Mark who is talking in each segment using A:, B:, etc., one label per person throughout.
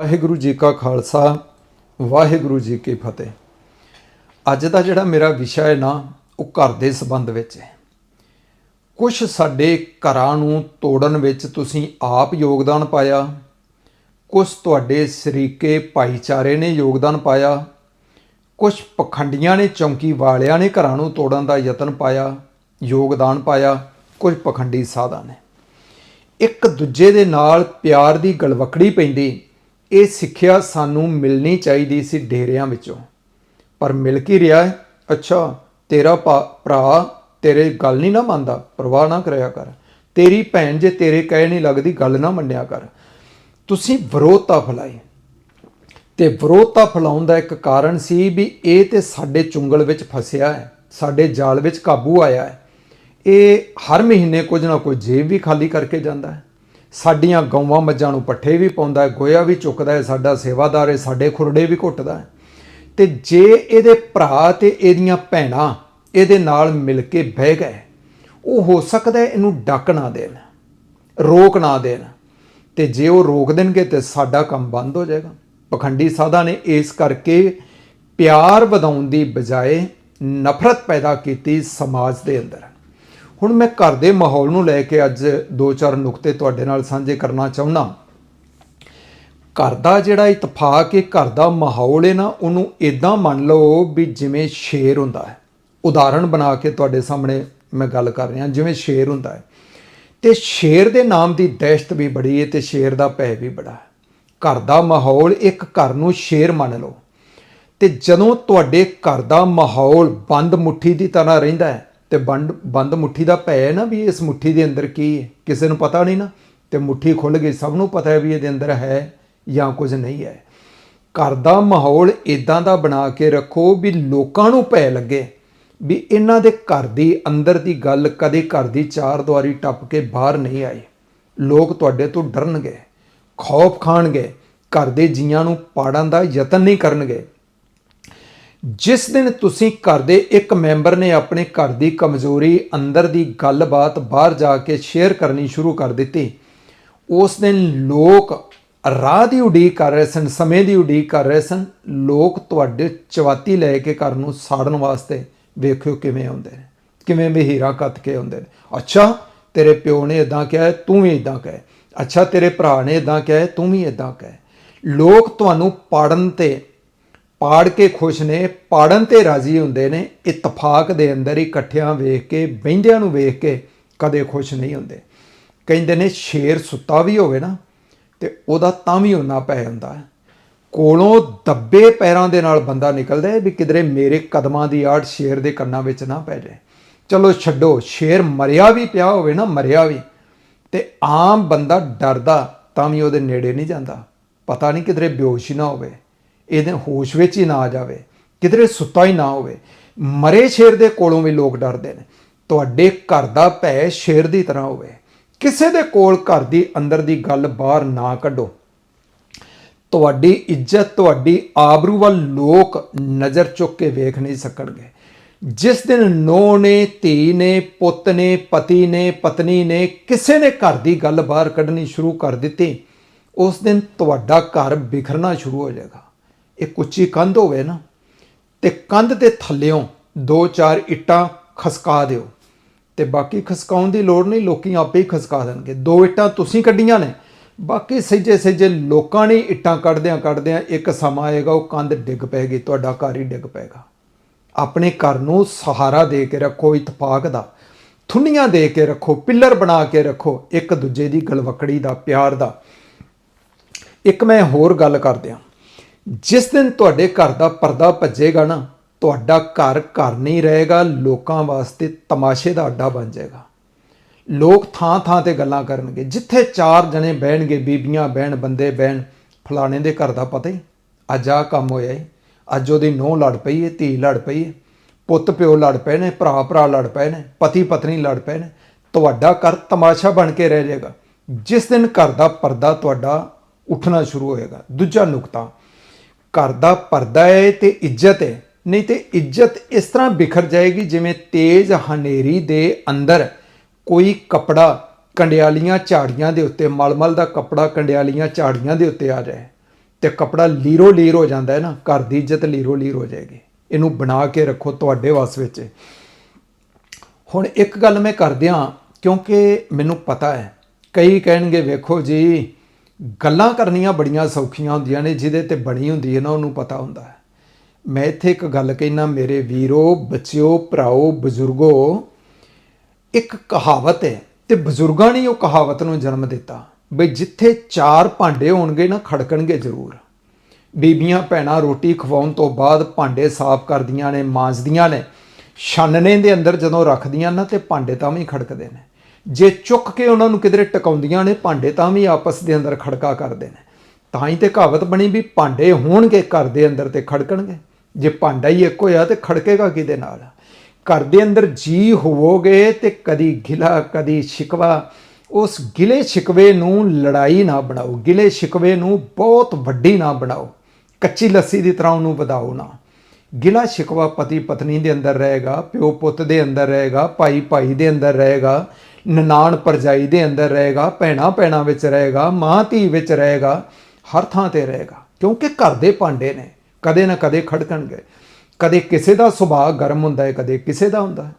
A: ਵਾਹਿਗੁਰੂ ਜੀ ਕਾ ਖਾਲਸਾ, ਵਾਹਿਗੁਰੂ ਜੀ ਕੀ ਫਤਿਹ। ਅੱਜ ਦਾ ਜਿਹੜਾ ਮੇਰਾ ਵਿਸ਼ਾ ਹੈ ਨਾ, ਉਹ ਘਰ ਦੇ ਸੰਬੰਧ ਵਿੱਚ ਹੈ। ਕੁਝ ਸਾਡੇ ਘਰਾਂ ਨੂੰ ਤੋੜਨ ਵਿੱਚ ਤੁਸੀਂ ਆਪ ਯੋਗਦਾਨ ਪਾਇਆ ਕੁਝ ਤੁਹਾਡੇ ਸ਼ਰੀਕੇ ਭਾਈਚਾਰੇ ਨੇ ਯੋਗਦਾਨ ਪਾਇਆ ਕੁਝ ਪਖੰਡੀਆਂ ਨੇ ਚੌਂਕੀ ਵਾਲਿਆਂ ਨੇ ਘਰਾਂ ਨੂੰ ਤੋੜਨ ਦਾ ਯਤਨ ਪਾਇਆ, ਯੋਗਦਾਨ ਪਾਇਆ ਕੁਝ ਪਖੰਡੀ ਸਾਧਾਂ ਨੇ। ਇੱਕ ਦੂਜੇ ਦੇ ਨਾਲ ਪਿਆਰ ਦੀ ਗਲਵਕੜੀ ਪੈਂਦੀ ਇਹ ਸਿੱਖਿਆ ਸਾਨੂੰ ਮਿਲਣੀ ਚਾਹੀਦੀ ਸੀ ਡੇਰਿਆਂ ਵਿੱਚੋਂ। ਪਰ ਮਿਲ ਕੀ ਰਿਹਾ ਹੈ? ਅੱਛਾ, ਤੇਰਾ ਭਾ- ਭਰਾ ਤੇਰੇ ਗੱਲ ਨਹੀਂ ਨਾ ਮੰਨਦਾ। ਪਰਵਾਹ ਨਾ ਕਰਿਆ ਕਰ। ਤੇਰੀ ਭੈਣ ਜੇ ਤੇਰੇ ਕਹਿ ਨਹੀਂ ਲੱਗਦੀ, ਗੱਲ ਨਾ ਮੰਨਿਆ ਕਰ। ਤੁਸੀਂ ਵਿਰੋਧਤਾ ਫੈਲਾਈ। ਤੇ ਵਿਰੋਧਤਾ ਫੈਲਾਉਣ ਦਾ ਇੱਕ ਕਾਰਨ ਸੀ ਵੀ ਇਹ ਤੇ ਸਾਡੇ ਚੁੰਗਲ ਵਿੱਚ ਫਸਿਆ ਹੈ। ਸਾਡੇ ਜਾਲ ਵਿੱਚ ਕਾਬੂ ਆਇਆ ਹੈ। ਇਹ ਹਰ ਮਹੀਨੇ ਕੁਝ ਨਾ ਕੁਝ ਜੇਬ ਵੀ ਖਾਲੀ ਕਰਕੇ ਜਾਂਦਾ ਹੈ। ਸਾਡੀਆਂ ਗਊਆਂ ਮੱਝਾਂ ਨੂੰ ਪੱਠੇ ਵੀ ਪਾਉਂਦਾ ਹੈ, ਗੋਇਆ ਵੀ ਚੁੱਕਦਾ ਹੈ, ਸਾਡਾ ਸੇਵਾਦਾਰ ਹੈ, ਸਾਡੇ ਖੁਰੜੇ ਵੀ ਘੁੱਟਦਾ ਹੈ। ਤੇ ਜੇ ਇਹਦੇ ਭਰਾ ਤੇ ਇਹਦੀਆਂ ਭੈਣਾਂ ਇਹਦੇ ਨਾਲ ਮਿਲ ਕੇ ਬਹਿ ਗਏ, ਉਹ ਹੋ ਸਕਦਾ ਇਹਨੂੰ ਡੱਕ ਨਾ ਦੇਣ, ਰੋਕ ਨਾ ਦੇਣ। ਤੇ ਜੇ ਉਹ ਰੋਕ ਦੇਣਗੇ ਤੇ ਸਾਡਾ ਕੰਮ ਬੰਦ ਹੋ ਜਾਏਗਾ। ਪਖੰਡੀ ਸਾਧਾ ਨੇ ਇਸ ਕਰਕੇ ਪਿਆਰ ਵਧਾਉਣ ਦੀ ਬਜਾਏ ਨਫ਼ਰਤ ਪੈਦਾ ਕੀਤੀ ਸਮਾਜ ਦੇ ਅੰਦਰ। ਹੁਣ ਮੈਂ ਘਰ ਦੇ ਮਾਹੌਲ ਨੂੰ ਲੈ ਕੇ ਅੱਜ ਦੋ ਚਾਰ ਨੁਕਤੇ ਤੁਹਾਡੇ ਨਾਲ ਸਾਂਝੇ ਕਰਨਾ ਚਾਹੁੰਦਾ। ਘਰ ਦਾ ਜਿਹੜਾ ਇਤਫਾਕ ਇਹ ਘਰ ਦਾ ਮਾਹੌਲ ਹੈ ਨਾ, ਉਹਨੂੰ ਇਦਾਂ ਮੰਨ ਲਓ ਵੀ ਜਿਵੇਂ ਸ਼ੇਰ ਹੁੰਦਾ ਹੈ। ਉਦਾਹਰਣ ਬਣਾ ਕੇ ਤੁਹਾਡੇ ਸਾਹਮਣੇ ਮੈਂ ਗੱਲ ਕਰ ਰਿਹਾ, ਜਿਵੇਂ ਸ਼ੇਰ ਹੁੰਦਾ ਹੈ। ਤੇ ਸ਼ੇਰ ਦੇ ਨਾਮ ਦੀ ਦਹਿਸ਼ਤ ਵੀ ਬੜੀ ਹੈ ਤੇ ਸ਼ੇਰ ਦਾ ਭੈ ਵੀ ਬੜਾ ਹੈ। ਘਰ ਦਾ ਮਾਹੌਲ ਇੱਕ ਘਰ ਨੂੰ ਸ਼ੇਰ ਮੰਨ ਲਓ। ਤੇ ਜਦੋਂ ਤੁਹਾਡੇ ਘਰ ਦਾ ਮਾਹੌਲ ਬੰਦ ਮੁੱਠੀ ਦੀ ਤਰ੍ਹਾਂ ਰਹਿੰਦਾ ਹੈ ਤੇ ਬੰਦ ਬੰਦ ਮੁੱਠੀ ਦਾ ਭੈ ਹੈ ਨਾ ਵੀ ਇਸ ਮੁੱਠੀ ਦੇ ਅੰਦਰ ਕੀ ਹੈ? ਕਿਸੇ ਨੂੰ ਪਤਾ ਨਹੀਂ ਨਾ। ਤੇ ਮੁੱਠੀ ਖੁੱਲ ਗਈ, ਸਭ ਨੂੰ ਪਤਾ ਹੈ ਵੀ ਇਹਦੇ ਅੰਦਰ ਹੈ ਜਾਂ ਕੁਝ ਨਹੀਂ ਹੈ। ਘਰ ਦਾ ਮਾਹੌਲ ਇਦਾਂ ਦਾ ਬਣਾ ਕੇ ਰੱਖੋ ਵੀ ਲੋਕਾਂ ਨੂੰ ਭੈ ਲੱਗੇ। ਵੀ ਇਹਨਾਂ ਦੇ ਘਰ ਦੀ ਅੰਦਰ ਦੀ ਗੱਲ ਕਦੇ ਘਰ ਦੀ ਚਾਰ ਦੁਆਰੀ ਟੱਪ ਕੇ ਬਾਹਰ ਨਹੀਂ ਆਈ। ਲੋਕ ਤੁਹਾਡੇ ਤੋਂ ਡਰਨਗੇ, ਖੌਫ ਖਾਣਗੇ, ਘਰ ਦੇ ਜੀਆਂ ਨੂੰ ਪਾੜਨ ਦਾ ਯਤਨ ਨਹੀਂ ਕਰਨਗੇ। ਜਿਸ ਦਿਨ ਤੁਸੀਂ ਘਰ ਦੇ ਇੱਕ ਮੈਂਬਰ ਨੇ ਆਪਣੇ ਘਰ ਦੀ ਕਮਜ਼ੋਰੀ ਅੰਦਰ ਦੀ ਗੱਲਬਾਤ ਬਾਹਰ ਜਾ ਕੇ ਸ਼ੇਅਰ ਕਰਨੀ ਸ਼ੁਰੂ ਕਰ ਦਿੱਤੀ, ਉਸ ਦਿਨ ਲੋਕ ਰਾਹ ਦੀ ਉਡੀਕ ਕਰ ਰਹੇ ਸਨ, ਸਮੇਂ ਦੀ ਉਡੀਕ ਕਰ ਰਹੇ ਸਨ। ਲੋਕ ਤੁਹਾਡੇ ਚਵਾਤੀ ਲੈ ਕੇ ਘਰ ਨੂੰ ਸਾੜਨ ਵਾਸਤੇ ਵੇਖਿਓ ਕਿਵੇਂ ਆਉਂਦੇ ਨੇ, ਕਿਵੇਂ ਵਹੀਰਾ ਕੱਤ ਕੇ ਆਉਂਦੇ ਨੇ। ਅੱਛਾ, ਤੇਰੇ ਪਿਓ ਨੇ ਇਦਾਂ ਕਿਹਾ, ਤੂੰ ਵੀ ਇਦਾਂ ਕਹੇ। ਅੱਛਾ, ਤੇਰੇ ਭਰਾ ਨੇ ਇਦਾਂ ਕਿਹਾ, ਤੂੰ ਵੀ ਇਦਾਂ ਕਹੇ। ਲੋਕ ਤੁਹਾਨੂੰ ਪਾੜਨ ਤੇ ਪਾੜ ਕੇ ਖੁਸ਼ ਨੇ, ਪਾੜਨ ਤੇ ਰਾਜ਼ੀ ਹੁੰਦੇ ਨੇ। ਇਤਫਾਕ ਦੇ ਅੰਦਰ ਇਕੱਠਿਆਂ ਵੇਖ ਕੇ, ਬਹਿੰਦਿਆਂ ਨੂੰ ਵੇਖ ਕੇ ਕਦੇ ਖੁਸ਼ ਨਹੀਂ ਹੁੰਦੇ। ਕਹਿੰਦੇ ਨੇ, ਸ਼ੇਰ ਸੁੱਤਾ ਵੀ ਹੋਵੇ ਨਾ, ਤੇ ਉਹਦਾ ਤਾਂ ਵੀ ਉਹਨਾਂ ਪੈ ਹੁੰਦਾ ਹੈ। ਕੋਲੋਂ ਦੱਬੇ ਪੈਰਾਂ ਦੇ ਨਾਲ ਬੰਦਾ ਨਿਕਲਦਾ ਹੈ ਵੀ ਕਿਧਰੇ ਮੇਰੇ ਕਦਮਾਂ ਦੀ ਆੜ ਸ਼ੇਰ ਦੇ ਕੰਨਾਂ ਵਿੱਚ ਨਾ ਪੈ ਜਾਏ। ਚਲੋ ਛੱਡੋ, ਸ਼ੇਰ ਮਰਿਆ ਵੀ ਪਿਆ ਹੋਵੇ ਨਾ, ਮਰਿਆ ਵੀ, ਤੇ ਆਮ ਬੰਦਾ ਡਰਦਾ ਤਾਂ ਵੀ ਉਹਦੇ ਨੇੜੇ ਨਹੀਂ ਜਾਂਦਾ। ਪਤਾ ਨਹੀਂ ਕਿਧਰੇ ਬੇਹੋਸ਼ ਹੀ ਨਾ ਹੋਵੇ। ਇਹਦੇ ਹੋਸ਼ ਵਿੱਚ ਹੀ ਨਾ ਆ ਜਾਵੇ, ਕਿਧਰੇ ਸੁੱਤਾ ਹੀ ਨਾ ਹੋਵੇ। ਮਰੇ ਸ਼ੇਰ ਦੇ ਕੋਲੋਂ ਵੀ ਲੋਕ ਡਰਦੇ ਨੇ। ਤੁਹਾਡੇ ਘਰ ਦਾ ਭੈ ਸ਼ੇਰ ਦੀ ਤਰ੍ਹਾਂ ਹੋਵੇ। ਕਿਸੇ ਦੇ ਕੋਲ ਘਰ ਦੀ ਅੰਦਰ ਦੀ ਗੱਲ ਬਾਹਰ ਨਾ ਕੱਢੋ। ਤੁਹਾਡੀ ਇੱਜ਼ਤ, ਤੁਹਾਡੀ ਆਬਰੂ ਵੱਲ ਲੋਕ ਨਜ਼ਰ ਚੁੱਕ ਕੇ ਵੇਖ ਨਹੀਂ ਸਕਣਗੇ। ਜਿਸ ਦਿਨ ਨੋ ਨੇ, ਧੀ ਨੇ, ਪੁੱਤ ਨੇ, ਪਤੀ ਨੇ, ਪਤਨੀ ਨੇ ਕਿਸੇ ਨੇ ਘਰ ਦੀ ਗੱਲ ਬਾਹਰ ਕੱਢਣੀ ਸ਼ੁਰੂ ਕਰ ਦਿੱਤੀ, ਉਸ ਦਿਨ ਤੁਹਾਡਾ ਘਰ ਬਿਖਰਨਾ ਸ਼ੁਰੂ ਹੋ ਜਾਏਗਾ। ਇੱਕ ਉੱਚੀ ਕੰਧ ਹੋਵੇ ਨਾ, ਤੇ ਕੰਧ ਦੇ ਥੱਲਿਓਂ ਦੋ ਚਾਰ ਇੱਟਾਂ ਖਸਕਾ ਦਿਓ। ਤੇ ਬਾਕੀ ਖਸਕਾਉਣ ਦੀ ਲੋੜ ਨਹੀਂ, ਲੋਕੀ ਆਪੇ ਹੀ ਖਸਕਾ ਦੇਣਗੇ। ਦੋ ਇੱਟਾਂ ਤੁਸੀਂ ਕੱਢੀਆਂ ਨੇ, ਬਾਕੀ ਸਹਿਜੇ ਸਹਿਜੇ ਲੋਕਾਂ ਨੇ ਇੱਟਾਂ ਕੱਢਦਿਆਂ ਕੱਢਦਿਆਂ ਇੱਕ ਸਮਾਂ ਆਏਗਾ, ਉਹ ਕੰਧ ਡਿੱਗ ਪੈਗੀ, ਤੁਹਾਡਾ ਘਰ ਹੀ ਡਿੱਗ ਪੈਗਾ। ਆਪਣੇ ਘਰ ਨੂੰ ਸਹਾਰਾ ਦੇ ਕੇ ਰੱਖੋ ਇਤਫਾਕ ਦਾ। ਥੁੰਨੀਆਂ ਦੇ ਕੇ ਰੱਖੋ, ਪਿੱਲਰ ਬਣਾ ਕੇ ਰੱਖੋ, ਇੱਕ ਦੂਜੇ ਦੀ ਗਲਵਕੜੀ ਦਾ, ਪਿਆਰ ਦਾ। ਇੱਕ ਮੈਂ ਹੋਰ ਗੱਲ ਕਰਦਿਆਂ। ਜਿਸ ਦਿਨ ਤੁਹਾਡੇ ਘਰ ਦਾ ਪਰਦਾ ਭੱਜੇਗਾ ਨਾ, ਤੁਹਾਡਾ ਘਰ ਘਰ ਨਹੀਂ ਰਹੇਗਾ, ਲੋਕਾਂ ਵਾਸਤੇ ਤਮਾਸ਼ੇ ਦਾ ਅੱਡਾ ਬਣ ਜਾਏਗਾ। ਲੋਕ ਥਾਂ ਥਾਂ ਤੇ ਗੱਲਾਂ ਕਰਨਗੇ। ਜਿੱਥੇ ਚਾਰ ਜਣੇ ਬਹਿਣਗੇ, ਬੀਬੀਆਂ, ਬਹਿਣ, ਬੰਦੇ, ਬਹਿਣ, ਫਲਾਣੇ ਦੇ ਘਰ ਦਾ ਪਤਾ ਹੀ। ਅੱਜ ਆ ਕੰਮ ਹੋਇਆ ਈ ਅੱਜ ਉਹਦੀ ਨੂੰਹ ਲੜ ਪਈ ਏ, ਧੀ ਲੜ ਪਈ ਏ। ਪੁੱਤ, ਪਿਓ ਲੜ ਪਏ ਨੇ, ਭਰਾ ਭਰਾ ਲੜ ਪਏ ਨੇ, ਪਤੀ, ਪਤਨੀ ਲੜ ਪਏ ਨੇ। ਤੁਹਾਡਾ ਘਰ ਤਮਾਸ਼ਾ ਬਣ ਕੇ ਰਹਿ ਜਾਏਗਾ। ਜਿਸ ਦਿਨ ਘਰ ਦਾ ਪਰਦਾ ਤੁਹਾਡਾ ਉੱਠਣਾ ਸ਼ੁਰੂ ਹੋਏਗਾ। ਦੂਜਾ ਨੁਕਤਾ ਘਰ ਦਾ ਪਰਦਾ ਹੈ ਤੇ ਇੱਜ਼ਤ ਹੈ ਨਹੀਂ ਤੇ ਇੱਜ਼ਤ ਇਸ ਤਰ੍ਹਾਂ ਬਿਖਰ ਜਾਏਗੀ ਜਿਵੇਂ ਤੇਜ਼ ਹਨੇਰੀ ਦੇ ਅੰਦਰ ਕੋਈ ਕਪੜਾ ਕੰਡਿਆਲੀਆਂ ਝਾੜੀਆਂ ਦੇ ਉੱਤੇ, ਮਲਮਲ ਦਾ ਕਪੜਾ ਕੰਡਿਆਲੀਆਂ ਝਾੜੀਆਂ ਦੇ ਉੱਤੇ ਆ ਜਾਏ ਤੇ ਕਪੜਾ ਲੀਰੋ ਲੀਰ ਹੋ ਜਾਂਦਾ ਹੈ ਨਾ, ਘਰ ਦੀ ਇੱਜ਼ਤ ਲੀਰੋ ਲੀਰ ਹੋ ਜਾਏਗੀ। ਇਹਨੂੰ ਬਣਾ ਕੇ ਰੱਖੋ ਤੁਹਾਡੇ ਵਾਸ ਵਿੱਚ। ਹੁਣ ਇੱਕ ਗੱਲ ਮੈਂ ਕਰਦਿਆਂ, ਕਿਉਂਕਿ ਮੈਨੂੰ ਪਤਾ ਹੈ, ਕਈ ਕਹਿਣਗੇ, ਵੇਖੋ ਜੀ ਗੱਲਾਂ ਕਰਨੀਆਂ ਬੜੀਆਂ ਸੌਖੀਆਂ ਹੁੰਦੀਆਂ ਨੇ, ਜਿਹਦੇ ਤੇ ਬਣੀ ਹੁੰਦੀ ਹੈ ਨਾ, ਉਹਨੂੰ ਪਤਾ ਹੁੰਦਾ ਹੈ। ਮੈਂ ਇੱਥੇ ਇੱਕ ਗੱਲ ਕਹਿਣਾ ਮੇਰੇ ਵੀਰੋ, ਬੱਚਿਓ, ਭਰਾਓ, ਬਜ਼ੁਰਗੋ, ਇੱਕ ਕਹਾਵਤ ਹੈ ਤੇ ਬਜ਼ੁਰਗਾਂ ਨੇ ਉਹ ਕਹਾਵਤ ਨੂੰ ਜਨਮ ਦਿੱਤਾ। ਬਈ ਜਿੱਥੇ ਚਾਰ ਭਾਂਡੇ ਹੋਣਗੇ ਨਾ, ਖੜਕਣਗੇ ਜ਼ਰੂਰ। ਬੀਬੀਆਂ ਭੈਣਾਂ ਰੋਟੀ ਖਵਾਉਣ ਤੋਂ ਬਾਅਦ ਭਾਂਡੇ ਸਾਫ਼ ਕਰਦੀਆਂ ਨੇ, ਮਾਂਜਦੀਆਂ ਨੇ ਛਾਨਣੇ ਦੇ ਅੰਦਰ ਜਦੋਂ ਰੱਖਦੀਆਂ ਨਾ, ਤੇ ਭਾਂਡੇ ਤਾਂ ਵੀ ਖੜਕਦੇ ਨੇ। ਜੇ ਚੁੱਕ ਕੇ ਉਹਨਾਂ ਨੂੰ ਕਿਧਰੇ ਟਿਕਾਉਂਦੀਆਂ ਨੇ ਭਾਂਡੇ ਤਾਂ ਵੀ ਆਪਸ ਦੇ ਅੰਦਰ ਖੜਕਾ ਕਰਦੇ ਨੇ। ਤਾਂ ਹੀ ਤੇ ਕਹਾਵਤ ਬਣੀ ਵੀ ਭਾਂਡੇ ਹੋਣਗੇ, ਘਰ ਦੇ ਅੰਦਰ ਤੇ ਖੜਕਣਗੇ। ਜੇ ਭਾਂਡਾ ਹੀ ਇੱਕ ਹੋਇਆ ਤੇ ਖੜਕੇਗਾ ਕਿਹਦੇ ਨਾਲ? ਘਰ ਦੇ ਅੰਦਰ ਜੀ ਹੋਵੋਗੇ ਤੇ ਕਦੀ ਗਿਲਾ, ਕਦੀ ਸ਼ਿਕਵਾ। ਉਸ ਗਿਲੇ ਸ਼ਿਕਵੇ ਨੂੰ ਲੜਾਈ ਨਾ ਬਣਾਓ। ਗਿਲੇ ਸ਼ਿਕਵੇ ਨੂੰ ਬਹੁਤ ਵੱਡੀ ਨਾ ਬਣਾਓ। ਕੱਚੀ ਲੱਸੀ ਦੀ ਤਰ੍ਹਾਂ ਉਹਨੂੰ ਵਧਾਓ ਨਾ। ਗਿਲਾ ਸ਼ਿਕਵਾ ਪਤੀ ਪਤਨੀ ਦੇ ਅੰਦਰ ਰਹੇਗਾ ਪਿਓ ਪੁੱਤ ਦੇ ਅੰਦਰ ਰਹੇਗਾ ਭਾਈ ਭਾਈ ਦੇ ਅੰਦਰ ਰਹੇਗਾ। ਨਨਾਣ ਪਰਜਾਈ ਦੇ ਅੰਦਰ ਰਹੇਗਾ, ਭੈਣਾ ਭੈਣਾ ਵਿੱਚ ਰਹੇਗਾ, ਮਾਂ ਧੀ ਵਿੱਚ ਰਹੇਗਾ, ਹਰ ਥਾਂ ਤੇ ਰਹੇਗਾ। ਕਿਉਂਕਿ ਘਰ ਦੇ ਭਾਂਡੇ ਨੇ, ਕਦੇ ਨਾ ਕਦੇ ਖੜਕਣਗੇ। ਕਦੇ ਕਿਸੇ ਦਾ ਸੁਭਾਅ ਗਰਮ ਹੁੰਦਾ ਹੈ, ਕਦੇ ਕਿਸੇ ਦਾ ਹੁੰਦਾ ਹੈ।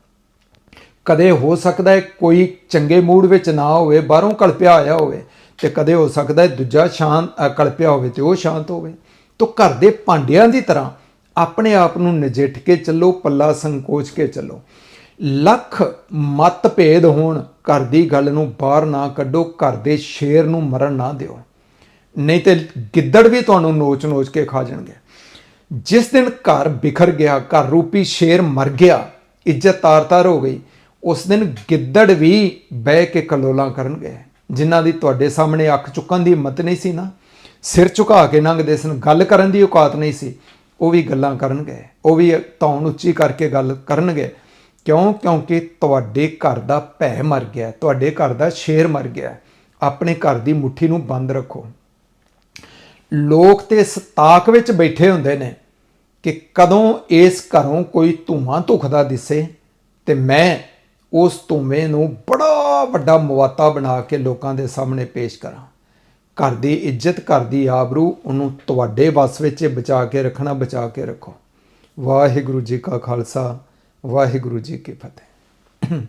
A: ਕਦੇ ਹੋ ਸਕਦਾ ਹੈ ਕੋਈ ਚੰਗੇ ਮੂਡ ਵਿੱਚ ਨਾ ਹੋਵੇ, ਬਾਹਰੋਂ ਕਲਪਿਆ ਆਇਆ ਹੋਵੇ ਤੇ ਕਦੇ ਹੋ ਸਕਦਾ ਹੈ ਦੂਜਾ ਸ਼ਾਂਤ ਕਲਪਿਆ ਹੋਵੇ ਤੇ ਉਹ ਸ਼ਾਂਤ ਹੋਵੇ। ਤੋਂ ਘਰ ਦੇ ਭਾਂਡਿਆਂ ਦੀ ਤਰ੍ਹਾਂ ਆਪਣੇ ਆਪ ਨੂੰ ਨਜਿੱਠ ਕੇ ਚੱਲੋ, ਪੱਲਾ ਸੰਕੋਚ ਕੇ ਚੱਲੋ। ਲੱਖ ਮਤਭੇਦ ਹੋਣ ਘਰ ਦੀ ਗੱਲ ਨੂੰ ਬਾਹਰ ਨਾ ਕੱਢੋ, ਘਰ ਦੇ ਸ਼ੇਰ ਨੂੰ ਮਰਨ ਨਾ ਦਿਓ। ਨਹੀਂ ਤੇ ਗਿੱਦੜ ਵੀ ਤੁਹਾਨੂੰ ਨੋਚ-ਨੋਚ ਕੇ ਖਾ ਜਾਣਗੇ। ਜਿਸ ਦਿਨ ਘਰ ਬਿਖਰ ਗਿਆ, ਘਰ ਰੂਪੀ ਸ਼ੇਰ ਮਰ ਗਿਆ, ਇੱਜ਼ਤ ਤਾਰ-ਤਾਰ ਹੋ ਗਈ, ਉਸ ਦਿਨ ਗਿੱਦੜ ਵੀ ਬਹਿ ਕੇ ਕਲੋਲਾਂ ਕਰਨਗੇ। ਜਿਨ੍ਹਾਂ ਦੀ ਤੁਹਾਡੇ ਸਾਹਮਣੇ ਅੱਖ ਚੁੱਕਣ ਦੀ ਹਿੰਮਤ ਨਹੀਂ ਸੀ ਨਾ, ਸਿਰ ਝੁਕਾ ਕੇ ਲੰਘਦੇ ਸਨ, ਗੱਲ ਕਰਨ ਦੀ ਔਕਾਤ ਨਹੀਂ ਸੀ, ਉਹ ਵੀ ਗੱਲਾਂ ਕਰਨਗੇ, ਉਹ ਵੀ ਧੌਣ ਉੱਚੀ ਕਰਕੇ ਗੱਲ ਕਰਨਗੇ। ਕਿਉਂ? ਕਿਉਂਕਿ ਤੁਹਾਡੇ ਘਰ ਦਾ ਭੈ ਮਰ ਗਿਆ ਤੁਹਾਡੇ ਘਰ ਦਾ ਸ਼ੇਰ ਮਰ ਗਿਆ ਆਪਣੇ ਘਰ ਦੀ ਮੁੱਠੀ ਨੂੰ ਬੰਦ ਰੱਖੋ। ਲੋਕ ਤੇ ਇਸ ਤਾਕ ਵਿੱਚ ਬੈਠੇ ਹੁੰਦੇ ਨੇ ਕਿ ਕਦੋਂ ਇਸ ਘਰੋਂ ਕੋਈ ਧੂਆਂ ਧੁਖਦਾ ਦਿਸੇ ਤੇ ਮੈਂ ਉਸ ਧੂਵੇਂ ਨੂੰ ਬੜਾ ਵੱਡਾ ਮਵਾਤਾ ਬਣਾ ਕੇ ਲੋਕਾਂ ਦੇ ਸਾਹਮਣੇ ਪੇਸ਼ ਕਰਾਂ। ਘਰ ਦੀ ਇੱਜ਼ਤ, ਘਰ ਦੀ ਆਬਰੂ ਉਹਨੂੰ ਤੁਹਾਡੇ ਵੱਸ ਵਿੱਚ ਬਚਾ ਕੇ ਰੱਖਣਾ, ਬਚਾ ਕੇ ਰੱਖੋ। ਵਾਹਿਗੁਰੂ ਜੀ ਕਾ ਖਾਲਸਾ। ਵਾਹਿਗੁਰੂ ਜੀ ਕੀ ਫਤਿਹ।